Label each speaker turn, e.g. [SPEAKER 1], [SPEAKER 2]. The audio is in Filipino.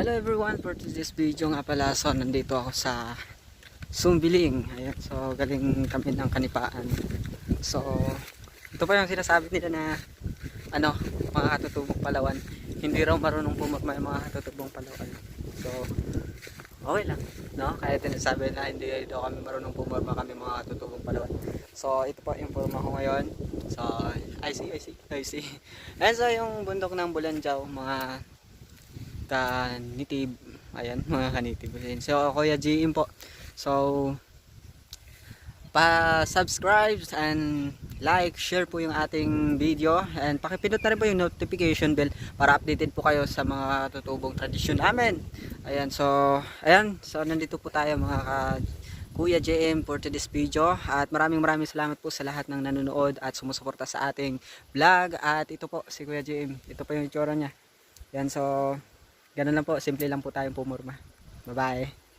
[SPEAKER 1] Hello everyone, for this video nga pala, so nandito ako sa Sumbiling. Ayan, so galing kami ng kanipaan. So, ito pa yung sinasabi nila na ano, mga katutubong palawan. Hindi raw marunong pumagma yung mga katutubong palawan. So, okay lang. No? Kaya tinasabi na hindi daw kami marunong pumagma kami mga katutubong palawan. So, ito po yung ko ngayon. So, I see, I see, I see. Ayan, so yung bundok ng Bulanjaw, mga kanitib. Ayan, mga kanitib. So, Kuya GM po. So, pa-subscribe and like, share po yung ating video and pakipindot na rin po yung notification bell para updated po kayo sa mga tutubong tradisyon namin. Ayan, so, ayan, so nandito po tayo mga ka Kuya JM for today's video at maraming maraming salamat po sa lahat ng nanonood at sumusuporta sa ating vlog at ito po si Kuya JM, ito po yung itsura niya. Yan, so, ganun lang po, simple lang po tayong pumurma. Bye-bye.